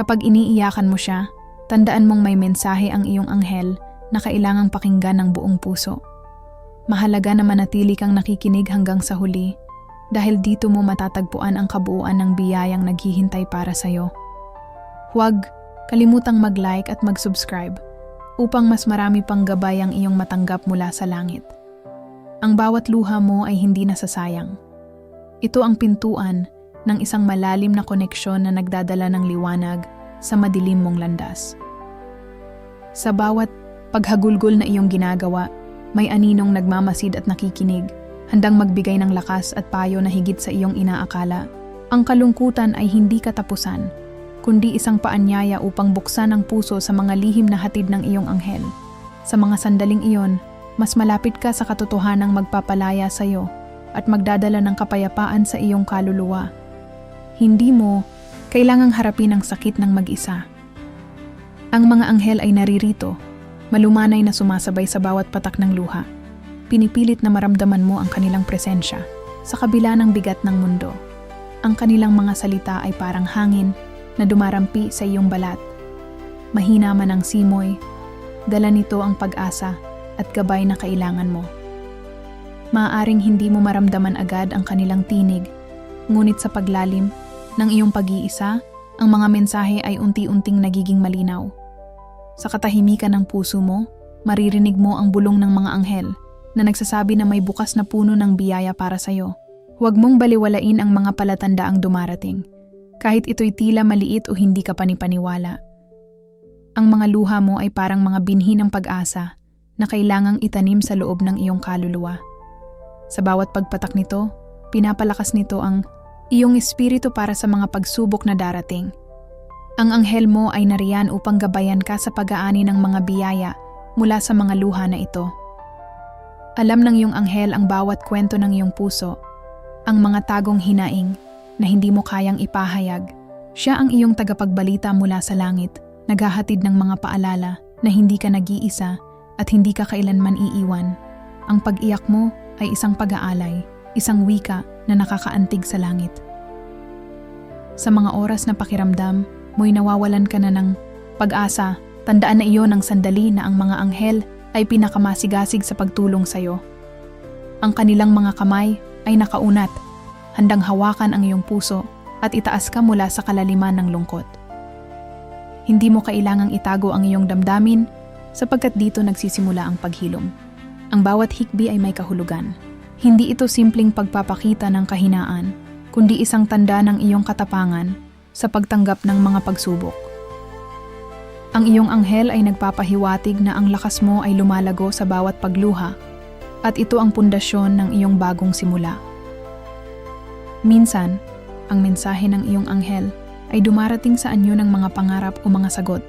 Kapag iniiyakan mo siya, tandaan mong may mensahe ang iyong anghel na kailangang pakinggan ng buong puso. Mahalaga na manatili kang nakikinig hanggang sa huli dahil dito mo matatagpuan ang kabuuan ng biyayang naghihintay para sa'yo. Huwag kalimutang mag-like at mag-subscribe upang mas marami pang gabay ang iyong matanggap mula sa langit. Ang bawat luha mo ay hindi nasasayang. Ito ang pintuan ng isang malalim na koneksyon na nagdadala ng liwanag sa madilim mong landas. Sa bawat paghagulgol na iyong ginagawa, may aninong nagmamasid at nakikinig, handang magbigay ng lakas at payo na higit sa iyong inaakala. Ang kalungkutan ay hindi katapusan, kundi isang paanyaya upang buksan ang puso sa mga lihim na hatid ng iyong anghel. Sa mga sandaling iyon, mas malapit ka sa katotohanang magpapalaya sa iyo at magdadala ng kapayapaan sa iyong kaluluwa. Hindi mo kailangang harapin ang sakit ng mag-isa. Ang mga anghel ay naririto, malumanay na sumasabay sa bawat patak ng luha. Pinipilit na maramdaman mo ang kanilang presensya sa kabila ng bigat ng mundo. Ang kanilang mga salita ay parang hangin na dumarampi sa iyong balat. Mahina man ang simoy, dala nito ang pag-asa at gabay na kailangan mo. Maaaring hindi mo maramdaman agad ang kanilang tinig, ngunit sa paglalim ng iyong pag-iisa, ang mga mensahe ay unti-unting nagiging malinaw. Sa katahimikan ng puso mo, maririnig mo ang bulong ng mga anghel na nagsasabi na may bukas na puno ng biyaya para sa iyo. Huwag mong baliwalain ang mga palatandaang dumarating, kahit ito'y tila maliit o hindi ka panipaniwala. Ang mga luha mo ay parang mga binhi ng pag-asa na kailangang itanim sa loob ng iyong kaluluwa. Sa bawat pagpatak nito, pinapalakas nito ang iyong espiritu para sa mga pagsubok na darating. Ang anghel mo ay nariyan upang gabayan ka sa pag-aani ng mga biyaya mula sa mga luha na ito. Alam ng iyong anghel ang bawat kwento ng iyong puso, ang mga tagong hinaing na hindi mo kayang ipahayag. Siya ang iyong tagapagbalita mula sa langit, naghahatid ng mga paalala na hindi ka nag-iisa at hindi ka kailanman iiwan. Ang pag-iyak mo ay isang pag-aalay, isang wika na nakakaantig sa langit. Sa mga oras na pakiramdam, mo'y nawawalan ka na ng pag-asa, tandaan na iyon ng sandali na ang mga anghel ay pinakamasigasig sa pagtulong sa iyo. Ang kanilang mga kamay ay nakaunat, handang hawakan ang iyong puso at itaas ka mula sa kalaliman ng lungkot. Hindi mo kailangang itago ang iyong damdamin sapagkat dito nagsisimula ang paghilom. Ang bawat hikbi ay may kahulugan. Hindi ito simpleng pagpapakita ng kahinaan, kundi isang tanda ng iyong katapangan sa pagtanggap ng mga pagsubok. Ang iyong anghel ay nagpapahiwatig na ang lakas mo ay lumalago sa bawat pagluha at ito ang pundasyon ng iyong bagong simula. Minsan, ang mensahe ng iyong anghel ay dumarating sa anyo ng mga pangarap o mga sagot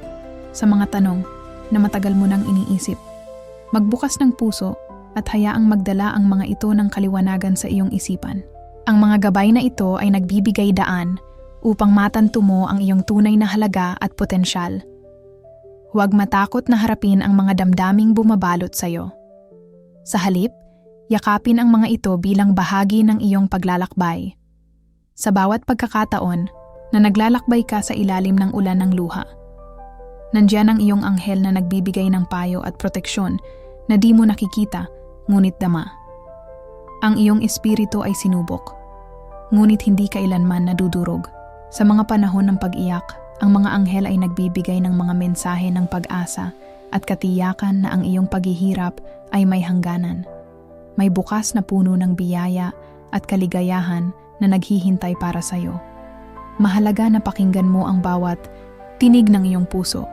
sa mga tanong na matagal mo nang iniisip. Magbukas ng puso at hayaang magdala ang mga ito ng kaliwanagan sa iyong isipan. Ang mga gabay na ito ay nagbibigay daan upang matanto mo ang iyong tunay na halaga at potensyal. Huwag matakot na harapin ang mga damdaming bumabalot sa iyo. Sa halip, yakapin ang mga ito bilang bahagi ng iyong paglalakbay. Sa bawat pagkakataon na naglalakbay ka sa ilalim ng ulan ng luha, Nandiyan ang iyong anghel na nagbibigay ng payo at proteksyon na di mo nakikita, ngunit dama. Ang iyong espiritu ay sinubok, ngunit hindi kailanman nadudurog. Sa mga panahon ng pag-iyak, ang mga anghel ay nagbibigay ng mga mensahe ng pag-asa at katiyakan na ang iyong paghihirap ay may hangganan. May bukas na puno ng biyaya at kaligayahan na naghihintay para sa iyo. Mahalaga na pakinggan mo ang bawat tinig ng iyong puso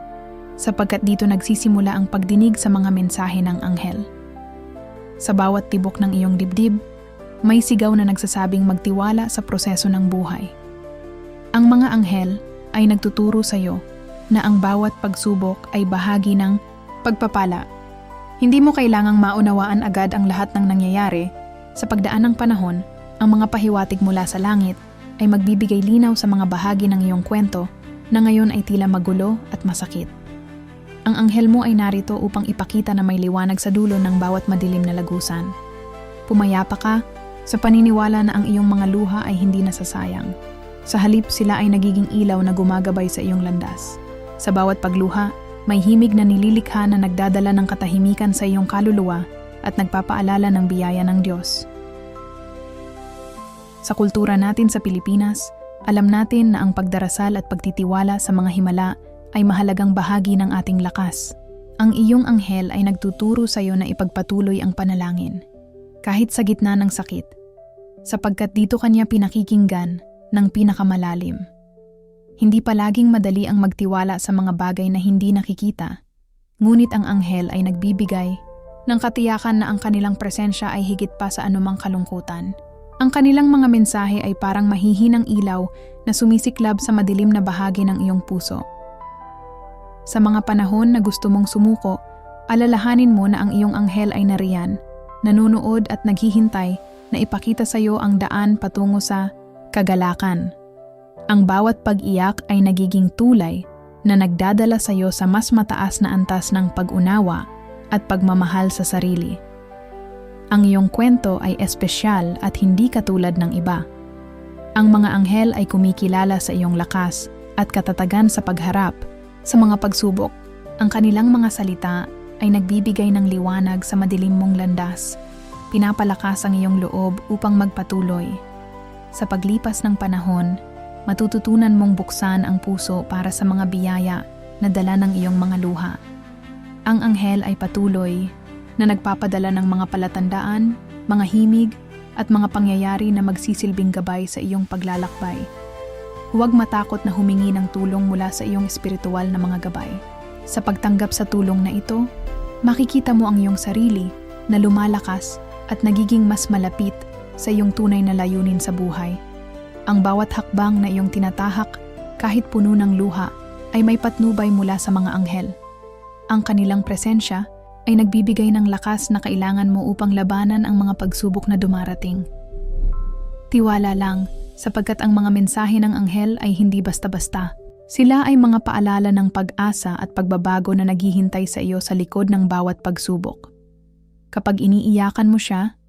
sapagkat dito nagsisimula ang pagdinig sa mga mensahe ng anghel. Sa bawat tibok ng iyong dibdib, may sigaw na nagsasabing magtiwala sa proseso ng buhay. Ang mga anghel ay nagtuturo sa iyo na ang bawat pagsubok ay bahagi ng pagpapala. Hindi mo kailangang maunawaan agad ang lahat ng nangyayari. Sa pagdaan ng panahon, ang mga pahiwatig mula sa langit ay magbibigay linaw sa mga bahagi ng iyong kwento na ngayon ay tila magulo at masakit. Ang anghel mo ay narito upang ipakita na may liwanag sa dulo ng bawat madilim na lagusan. Pumayapa ka sa paniniwala na ang iyong mga luha ay hindi nasasayang. Sa halip sila ay nagiging ilaw na gumagabay sa iyong landas. Sa bawat pagluha, may himig na nililikha na nagdadala ng katahimikan sa iyong kaluluwa at nagpapaalala ng biyaya ng Diyos. Sa kultura natin sa Pilipinas, alam natin na ang pagdarasal at pagtitiwala sa mga himala ay mahalagang bahagi ng ating lakas. Ang iyong anghel ay nagtuturo sa iyo na ipagpatuloy ang panalangin, kahit sa gitna ng sakit, sapagkat dito kanya pinakikinggan ng pinakamalalim. Hindi palaging madali ang magtiwala sa mga bagay na hindi nakikita, ngunit ang anghel ay nagbibigay ng katiyakan na ang kanilang presensya ay higit pa sa anumang kalungkutan. Ang kanilang mga mensahe ay parang mahihinang ilaw na sumisiklab sa madilim na bahagi ng iyong puso. Sa mga panahon na gusto mong sumuko, alalahanin mo na ang iyong anghel ay nariyan, nanunood at naghihintay na ipakita sa iyo ang daan patungo sa kagalakan. Ang bawat pag-iyak ay nagiging tulay na nagdadala sa iyo sa mas mataas na antas ng pag-unawa at pagmamahal sa sarili. Ang iyong kwento ay espesyal at hindi katulad ng iba. Ang mga anghel ay kumikilala sa iyong lakas at katatagan sa pagharap sa mga pagsubok. Ang kanilang mga salita ay nagbibigay ng liwanag sa madilim mong landas. Pinapalakas ang iyong loob upang magpatuloy. Sa paglipas ng panahon, matututunan mong buksan ang puso para sa mga biyaya na dala ng iyong mga luha. Ang anghel ay patuloy na nagpapadala ng mga palatandaan, mga himig, at mga pangyayari na magsisilbing gabay sa iyong paglalakbay. Huwag matakot na humingi ng tulong mula sa iyong espiritual na mga gabay. Sa pagtanggap sa tulong na ito, makikita mo ang iyong sarili na lumalakas at nagiging mas malapit sa iyong tunay na layunin sa buhay. Ang bawat hakbang na iyong tinatahak, kahit puno ng luha, ay may patnubay mula sa mga anghel. Ang kanilang presensya ay nagbibigay ng lakas na kailangan mo upang labanan ang mga pagsubok na dumarating. Tiwala lang, sapagkat ang mga mensahe ng anghel ay hindi basta-basta. Sila ay mga paalala ng pag-asa at pagbabago na naghihintay sa iyo sa likod ng bawat pagsubok. Kapag iniiyakan mo siya,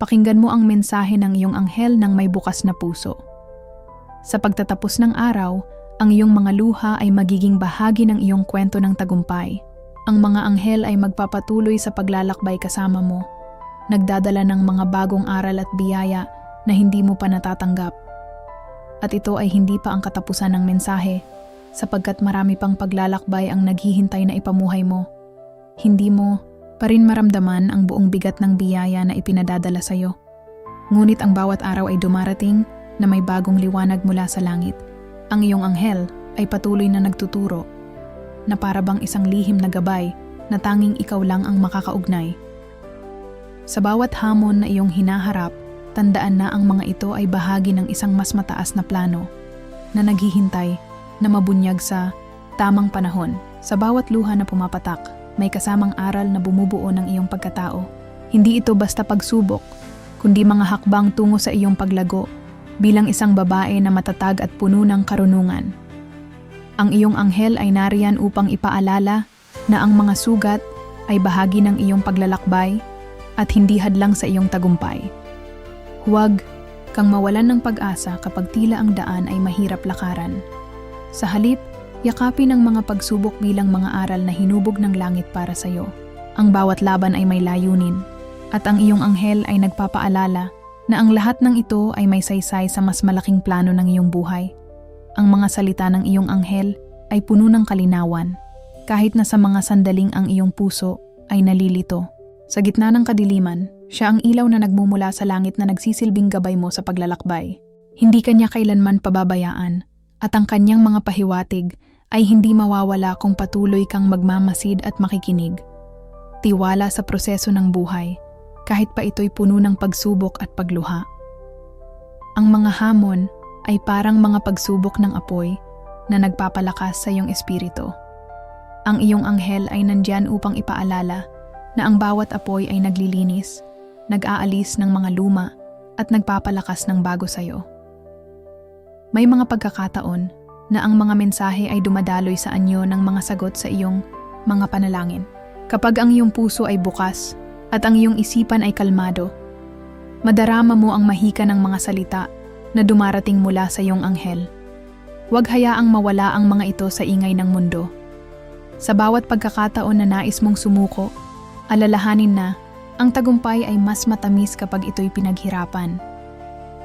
pakinggan mo ang mensahe ng iyong anghel ng may bukas na puso. Sa pagtatapos ng araw, ang iyong mga luha ay magiging bahagi ng iyong kwento ng tagumpay. Ang mga anghel ay magpapatuloy sa paglalakbay kasama mo, nagdadala ng mga bagong aral at biyaya na hindi mo pa natatanggap. At ito ay hindi pa ang katapusan ng mensahe, sapagkat marami pang paglalakbay ang naghihintay na ipamuhay mo. Hindi mo pa rin maramdaman ang buong bigat ng biyaya na ipinadadala sa iyo. Ngunit ang bawat araw ay dumarating na may bagong liwanag mula sa langit. Ang iyong anghel ay patuloy na nagtuturo na para bang isang lihim na gabay na tanging ikaw lang ang makakaugnay. Sa bawat hamon na iyong hinaharap, tandaan na ang mga ito ay bahagi ng isang mas mataas na plano na naghihintay na mabunyag sa tamang panahon. Sa bawat luha na pumapatak, may kasamang aral na bumubuo ng iyong pagkatao. Hindi ito basta pagsubok, kundi mga hakbang tungo sa iyong paglago bilang isang babae na matatag at puno ng karunungan. Ang iyong anghel ay nariyan upang ipaalala na ang mga sugat ay bahagi ng iyong paglalakbay at hindi hadlang sa iyong tagumpay. Huwag kang mawalan ng pag-asa kapag tila ang daan ay mahirap lakaran. Sa halip, yakapin ang mga pagsubok bilang mga aral na hinubog ng langit para sa iyo. Ang bawat laban ay may layunin, at ang iyong anghel ay nagpapaalala na ang lahat ng ito ay may saysay sa mas malaking plano ng iyong buhay. Ang mga salita ng iyong anghel ay puno ng kalinawan, kahit na sa mga sandaling ang iyong puso ay nalilito. Sa gitna ng kadiliman, siya ang ilaw na nagmumula sa langit na nagsisilbing gabay mo sa paglalakbay. Hindi kanya kailanman pababayaan, at ang kanyang mga pahiwatig ay hindi mawawala kung patuloy kang magmamasid at makikinig. Tiwala sa proseso ng buhay, kahit pa ito'y puno ng pagsubok at pagluha. Ang mga hamon ay parang mga pagsubok ng apoy na nagpapalakas sa iyong espiritu. Ang iyong anghel ay nandyan upang ipaalala na ang bawat apoy ay naglilinis, nag-aalis ng mga luma at nagpapalakas ng bago sa iyo. May mga pagkakataon na ang mga mensahe ay dumadaloy sa anyo ng mga sagot sa iyong mga panalangin. Kapag ang iyong puso ay bukas at ang iyong isipan ay kalmado, madarama mo ang mahika ng mga salita na dumarating mula sa iyong anghel. Huwag hayaang mawala ang mga ito sa ingay ng mundo. Sa bawat pagkakataon na nais mong sumuko, alalahanin na ang tagumpay ay mas matamis kapag ito'y pinaghirapan.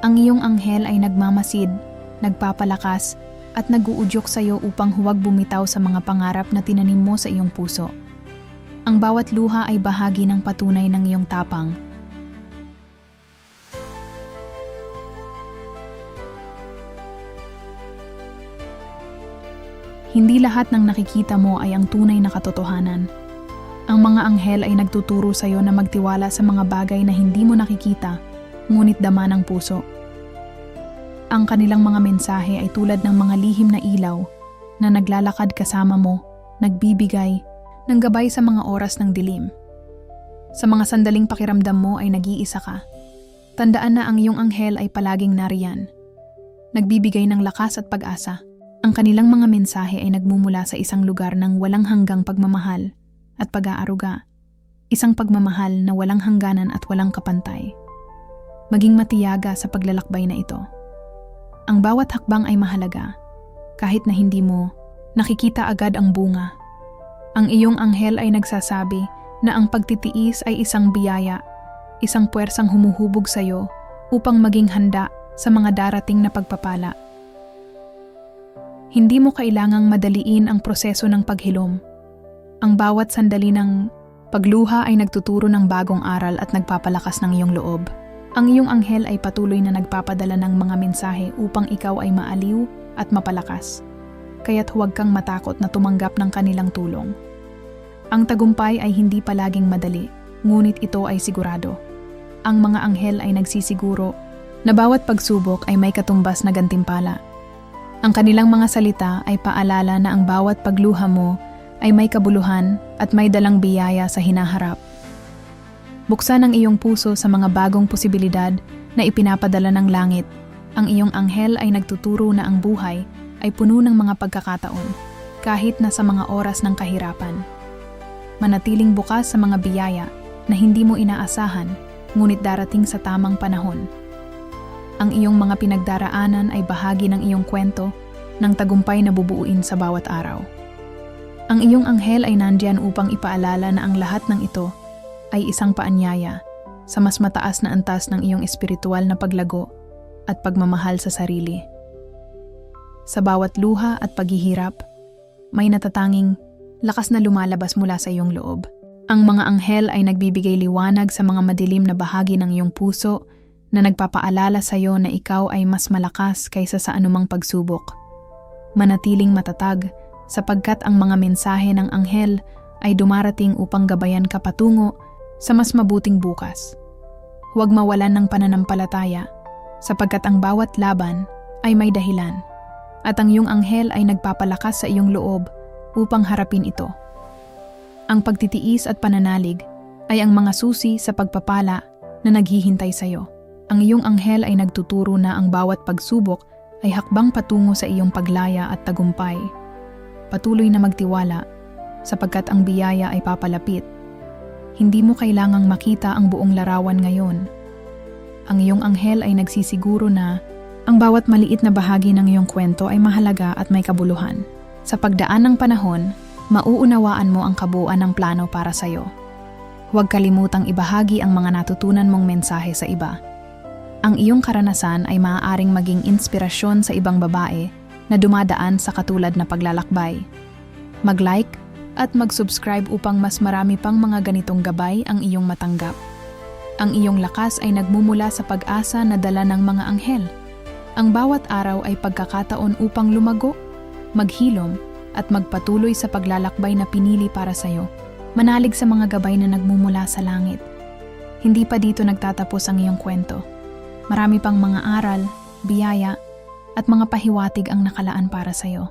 Ang iyong anghel ay nagmamasid, nagpapalakas, at naguudyok sa iyo upang huwag bumitaw sa mga pangarap na tinanim mo sa iyong puso. Ang bawat luha ay bahagi ng patunay ng iyong tapang. Hindi lahat ng nakikita mo ay ang tunay na katotohanan. Ang mga anghel ay nagtuturo sa iyo na magtiwala sa mga bagay na hindi mo nakikita, ngunit dama ng puso. Ang kanilang mga mensahe ay tulad ng mga lihim na ilaw na naglalakad kasama mo, nagbibigay, ng gabay sa mga oras ng dilim. Sa mga sandaling pakiramdam mo ay nag-iisa ka. Tandaan na ang iyong anghel ay palaging nariyan. Nagbibigay ng lakas at pag-asa. Ang kanilang mga mensahe ay nagmumula sa isang lugar ng walang hanggang pagmamahal at pag-aaruga. Isang pagmamahal na walang hangganan at walang kapantay. Maging matiyaga sa paglalakbay na ito. Ang bawat hakbang ay mahalaga, kahit na hindi mo nakikita agad ang bunga. Ang iyong anghel ay nagsasabi na ang pagtitiis ay isang biyaya, isang puwersang humuhubog sa iyo upang maging handa sa mga darating na pagpapala. Hindi mo kailangang madaliin ang proseso ng paghilom. Ang bawat sandali ng pagluha ay nagtuturo ng bagong aral at nagpapalakas ng iyong loob. Ang iyong anghel ay patuloy na nagpapadala ng mga mensahe upang ikaw ay maaliw at mapalakas. Kaya't huwag kang matakot na tumanggap ng kanilang tulong. Ang tagumpay ay hindi palaging madali, ngunit ito ay sigurado. Ang mga anghel ay nagsisiguro na bawat pagsubok ay may katumbas na gantimpala ang kanilang mga salita ay paalala na ang bawat pagluha mo ay may kabuluhan at may dalang biyaya sa hinaharap. Buksan ang iyong puso sa mga bagong posibilidad na ipinapadala ng langit. Ang iyong anghel ay nagtuturo na ang buhay ay puno ng mga pagkakataon, kahit na sa mga oras ng kahirapan. Manatiling bukas sa mga biyaya na hindi mo inaasahan, ngunit darating sa tamang panahon. Ang iyong mga pinagdaraanan ay bahagi ng iyong kwento ng tagumpay na bubuuin sa bawat araw. Ang iyong anghel ay nandiyan upang ipaalala na ang lahat ng ito ay isang paanyaya sa mas mataas na antas ng iyong espiritual na paglago at pagmamahal sa sarili. Sa bawat luha at paghihirap, may natatanging lakas na lumalabas mula sa iyong loob. Ang mga anghel ay nagbibigay liwanag sa mga madilim na bahagi ng iyong puso na nagpapaalala sa iyo na ikaw ay mas malakas kaysa sa anumang pagsubok. Manatiling matatag sapagkat ang mga mensahe ng anghel ay dumarating upang gabayan ka patungo sa mas mabuting bukas. Huwag mawalan ng pananampalataya sapagkat ang bawat laban ay may dahilan at ang iyong anghel ay nagpapalakas sa iyong loob upang harapin ito. Ang pagtitiis at pananalig ay ang mga susi sa pagpapala na naghihintay sa iyo. Ang iyong anghel ay nagtuturo na ang bawat pagsubok ay hakbang patungo sa iyong paglaya at tagumpay. Patuloy na magtiwala sapagkat ang biyaya ay papalapit. Hindi mo kailangang makita ang buong larawan ngayon. Ang iyong anghel ay nagsisiguro na ang bawat maliit na bahagi ng iyong kwento ay mahalaga at may kabuluhan. Sa pagdaan ng panahon, mauunawaan mo ang kabuuan ng plano para sa iyo. Huwag kalimutang ibahagi ang mga natutunan mong mensahe sa iba ang iyong karanasan ay maaaring maging inspirasyon sa ibang babae na dumadaan sa katulad na paglalakbay. Mag-like at mag-subscribe upang mas marami pang mga ganitong gabay ang iyong matanggap. Ang iyong lakas ay nagmumula sa pag-asa na dala ng mga anghel. Ang bawat araw ay pagkakataon upang lumago, maghilom, at magpatuloy sa paglalakbay na pinili para sa iyo. Manalig sa mga gabay na nagmumula sa langit. Hindi pa dito nagtatapos ang iyong kwento Marami pang mga aral, biyaya, at mga pahiwatig ang nakalaan para sa iyo.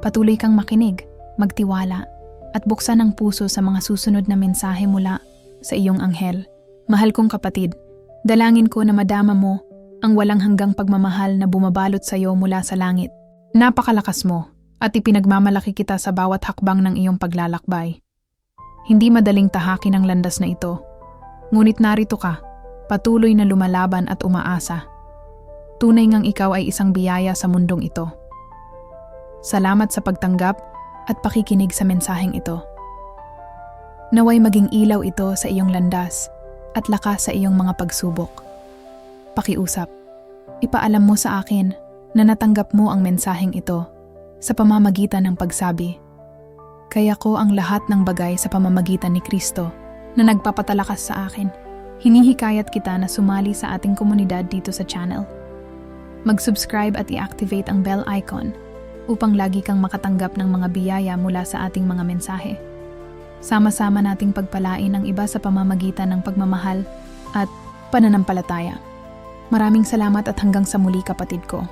Patuloy kang makinig, magtiwala, at buksan ang puso sa mga susunod na mensahe mula sa iyong anghel. Mahal kong kapatid, dalangin ko na madama mo ang walang hanggang pagmamahal na bumabalot sa iyo mula sa langit. Napakalakas mo at ipinagmamalaki kita sa bawat hakbang ng iyong paglalakbay. Hindi madaling tahakin ang landas na ito. Ngunit narito ka patuloy na lumalaban at umaasa. Tunay ngang ikaw ay isang biyaya sa mundong ito. Salamat sa pagtanggap at pakikinig sa mensaheng ito. Naway maging ilaw ito sa iyong landas at lakas sa iyong mga pagsubok. Pakiusap. Ipaalam mo sa akin na natanggap mo ang mensaheng ito sa pamamagitan ng pagsabi, Kaya ko ang lahat ng bagay sa pamamagitan ni Kristo na nagpapatalakas sa akin. Hinihikayat kita na sumali sa ating komunidad dito sa channel. Mag-subscribe at i-activate ang bell icon upang lagi kang makatanggap ng mga biyaya mula sa ating mga mensahe. Sama-sama nating pagpalain ang iba sa pamamagitan ng pagmamahal at pananampalataya. Maraming salamat at hanggang sa muli kapatid ko.